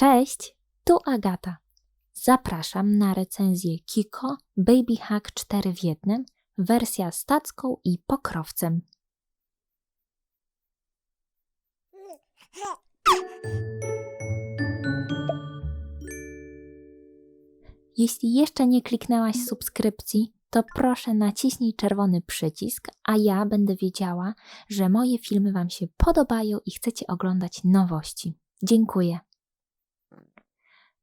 Cześć, tu Agata. Zapraszam na recenzję Kiko Baby Hack 4 w 1, wersja z tacką i pokrowcem. Jeśli jeszcze nie kliknęłaś subskrypcji, to proszę naciśnij czerwony przycisk, a ja będę wiedziała, że moje filmy Wam się podobają i chcecie oglądać nowości. Dziękuję.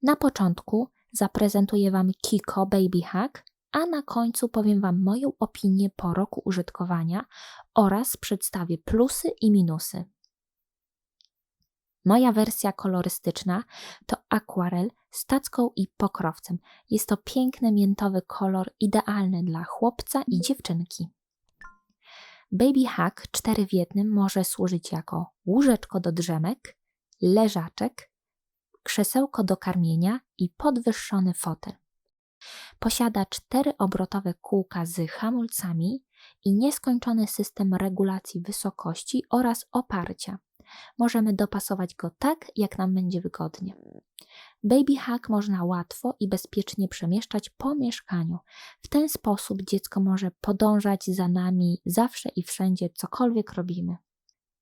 Na początku zaprezentuję Wam Kiko Baby Hack, a na końcu powiem Wam moją opinię po roku użytkowania oraz przedstawię plusy i minusy. Moja wersja kolorystyczna to akwarel z tacką i pokrowcem. Jest to piękny miętowy kolor, idealny dla chłopca i dziewczynki. Baby Hack 4 w 1 może służyć jako łóżeczko do drzemek, leżaczek, krzesełko do karmienia i podwyższony fotel. Posiada cztery obrotowe kółka z hamulcami i nieskończony system regulacji wysokości oraz oparcia. Możemy dopasować go tak, jak nam będzie wygodnie. Baby Hack można łatwo i bezpiecznie przemieszczać po mieszkaniu. W ten sposób dziecko może podążać za nami zawsze i wszędzie, cokolwiek robimy.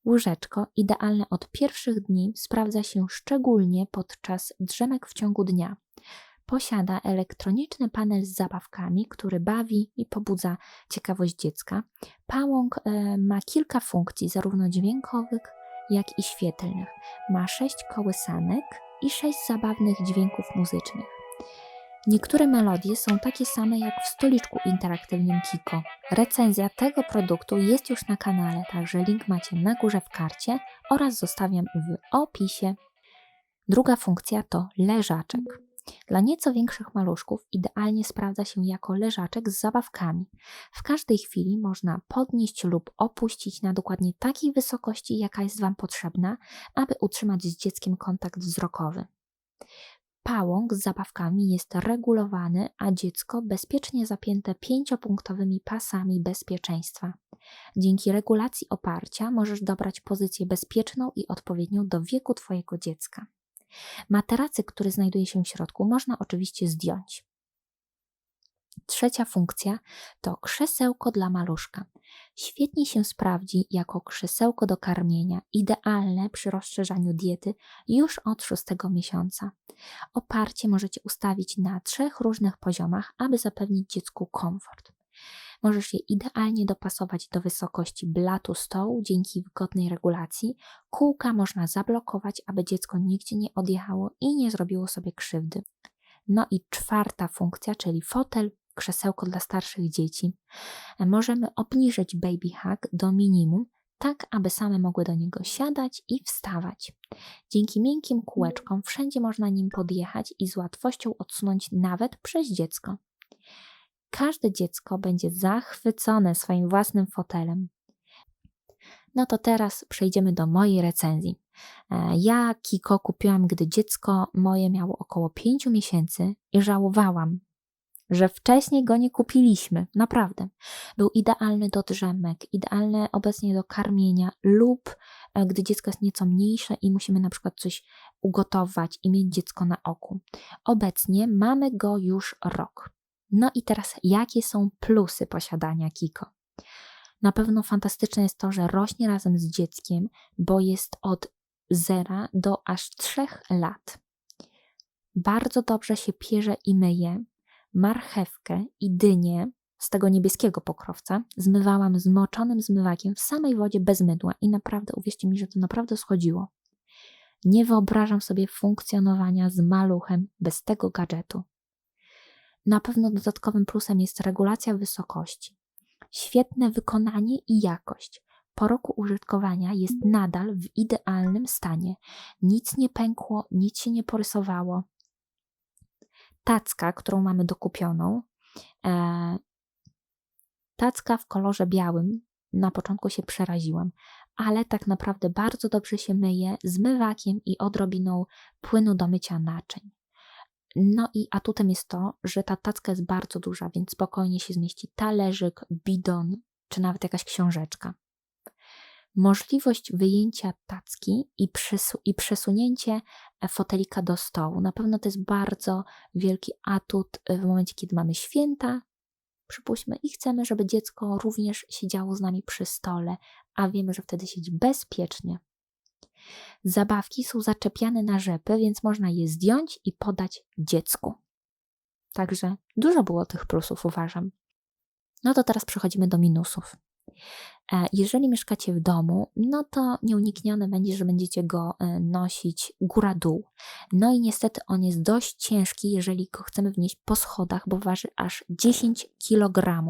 Łóżeczko, idealne od pierwszych dni, sprawdza się szczególnie podczas drzemek w ciągu dnia. Posiada elektroniczny panel z zabawkami, który bawi i pobudza ciekawość dziecka. Pałąk e, ma kilka funkcji, zarówno dźwiękowych, jak i świetlnych. Ma sześć kołysanek i sześć zabawnych dźwięków muzycznych. Niektóre melodie są takie same jak w stoliczku interaktywnym Kiko. Recenzja tego produktu jest już na kanale, także link macie na górze w karcie oraz zostawiam w opisie. Druga funkcja to leżaczek. Dla nieco większych maluszków idealnie sprawdza się jako leżaczek z zabawkami. W każdej chwili można podnieść lub opuścić na dokładnie takiej wysokości, jaka jest Wam potrzebna, aby utrzymać z dzieckiem kontakt wzrokowy. Pałąk z zabawkami jest regulowany, a dziecko bezpiecznie zapięte pięciopunktowymi pasami bezpieczeństwa. Dzięki regulacji oparcia możesz dobrać pozycję bezpieczną i odpowiednią do wieku Twojego dziecka. Materacy, który znajduje się w środku, można oczywiście zdjąć. Trzecia funkcja to krzesełko dla maluszka. Świetnie się sprawdzi jako krzesełko do karmienia, idealne przy rozszerzaniu diety już od szóstego miesiąca. Oparcie możecie ustawić na trzech różnych poziomach, aby zapewnić dziecku komfort. Możesz je idealnie dopasować do wysokości blatu stołu dzięki wygodnej regulacji. Kółka można zablokować, aby dziecko nigdzie nie odjechało i nie zrobiło sobie krzywdy. No i czwarta funkcja, czyli fotel, krzesełko dla starszych dzieci. Możemy obniżyć baby hack do minimum, tak aby same mogły do niego siadać i wstawać. Dzięki miękkim kółeczkom wszędzie można nim podjechać i z łatwością odsunąć nawet przez dziecko. Każde dziecko będzie zachwycone swoim własnym fotelem. No to teraz przejdziemy do mojej recenzji. E, ja Kiko kupiłam, gdy dziecko moje miało około 5 miesięcy i żałowałam, że wcześniej go nie kupiliśmy. Naprawdę. Był idealny do drzemek, idealny obecnie do karmienia lub e, gdy dziecko jest nieco mniejsze i musimy na przykład coś ugotować i mieć dziecko na oku. Obecnie mamy go już rok. No i teraz, jakie są plusy posiadania Kiko? Na pewno fantastyczne jest to, że rośnie razem z dzieckiem, bo jest od 0 do aż 3 lat. Bardzo dobrze się pierze i myje. Marchewkę i dynię z tego niebieskiego pokrowca zmywałam zmoczonym zmywakiem w samej wodzie bez mydła i naprawdę, uwierzcie mi, że to naprawdę schodziło. Nie wyobrażam sobie funkcjonowania z maluchem bez tego gadżetu. Na pewno dodatkowym plusem jest regulacja wysokości. Świetne wykonanie i jakość. Po roku użytkowania jest nadal w idealnym stanie. Nic nie pękło, nic się nie porysowało. Tacka, którą mamy dokupioną, e, tacka w kolorze białym, na początku się przeraziłam, ale tak naprawdę bardzo dobrze się myje zmywakiem i odrobiną płynu do mycia naczyń. No i atutem jest to, że ta tacka jest bardzo duża, więc spokojnie się zmieści talerzyk, bidon czy nawet jakaś książeczka. Możliwość wyjęcia tacki i, przysu- i przesunięcie e, fotelika do stołu. Na pewno to jest bardzo wielki atut e, w momencie, kiedy mamy święta, przypuśćmy, i chcemy, żeby dziecko również siedziało z nami przy stole, a wiemy, że wtedy siedzi bezpiecznie. Zabawki są zaczepiane na rzepy, więc można je zdjąć i podać dziecku. Także dużo było tych plusów, uważam. No to teraz przechodzimy do minusów. E, Jeżeli mieszkacie w domu, no to nieuniknione będzie, że będziecie go e, nosić góra-dół. No i niestety on jest dość ciężki, jeżeli go chcemy wnieść po schodach, bo waży aż 10 kg.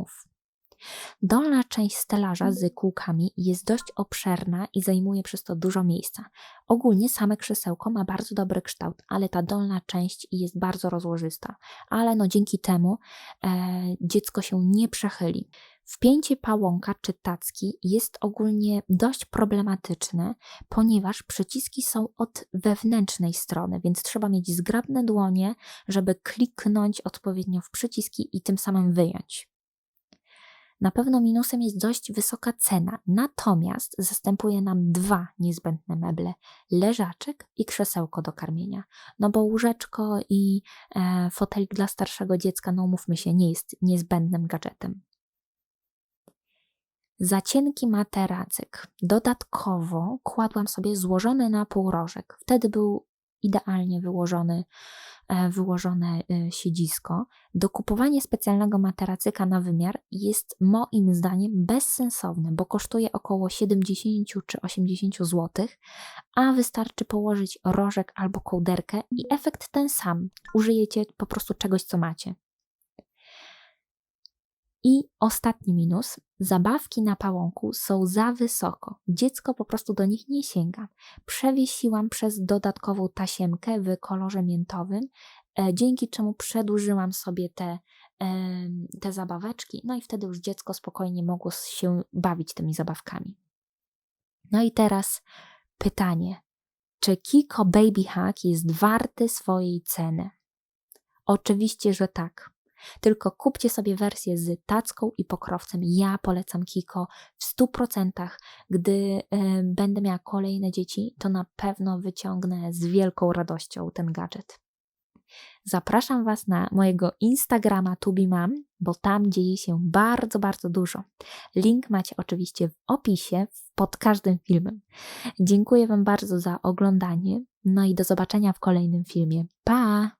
Dolna część stelaża z kółkami jest dość obszerna i zajmuje przez to dużo miejsca. Ogólnie same krzesełko ma bardzo dobry kształt, ale ta dolna część jest bardzo rozłożysta. Ale no dzięki temu e, dziecko się nie przechyli. Wpięcie pałąka czy tacki jest ogólnie dość problematyczne, ponieważ przyciski są od wewnętrznej strony, więc trzeba mieć zgrabne dłonie, żeby kliknąć odpowiednio w przyciski i tym samym wyjąć. Na pewno minusem jest dość wysoka cena, natomiast zastępuje nam dwa niezbędne meble: leżaczek i krzesełko do karmienia. No bo łóżeczko i e, fotelik dla starszego dziecka, no mówmy się, nie jest niezbędnym gadżetem. Za cienki materacyk dodatkowo kładłam sobie złożony na pół rożek. Wtedy był idealnie wyłożony, e, wyłożone e, siedzisko. Dokupowanie specjalnego materacyka na wymiar jest moim zdaniem bezsensowne, bo kosztuje około 70 czy 80 zł, a wystarczy położyć rożek albo kołderkę i efekt ten sam. Użyjecie po prostu czegoś, co macie. I ostatni minus: zabawki na pałąku są za wysoko. Dziecko po prostu do nich nie sięga. Przewiesiłam przez dodatkową tasiemkę w kolorze miętowym, e, dzięki czemu przedłużyłam sobie te, e, te zabaweczki, no i wtedy już dziecko spokojnie mogło się bawić tymi zabawkami. No i teraz pytanie: czy Kiko Baby Hack jest warty swojej ceny? Oczywiście, że tak. Tylko kupcie sobie wersję z tacką i pokrowcem. Ja polecam Kiko w 100%. Gdy y, będę miała kolejne dzieci, to na pewno wyciągnę z wielką radością ten gadżet. Zapraszam Was na mojego Instagrama Tubimam, bo tam dzieje się bardzo, bardzo dużo. Link macie oczywiście w opisie pod każdym filmem. Dziękuję Wam bardzo za oglądanie, no i do zobaczenia w kolejnym filmie. Pa!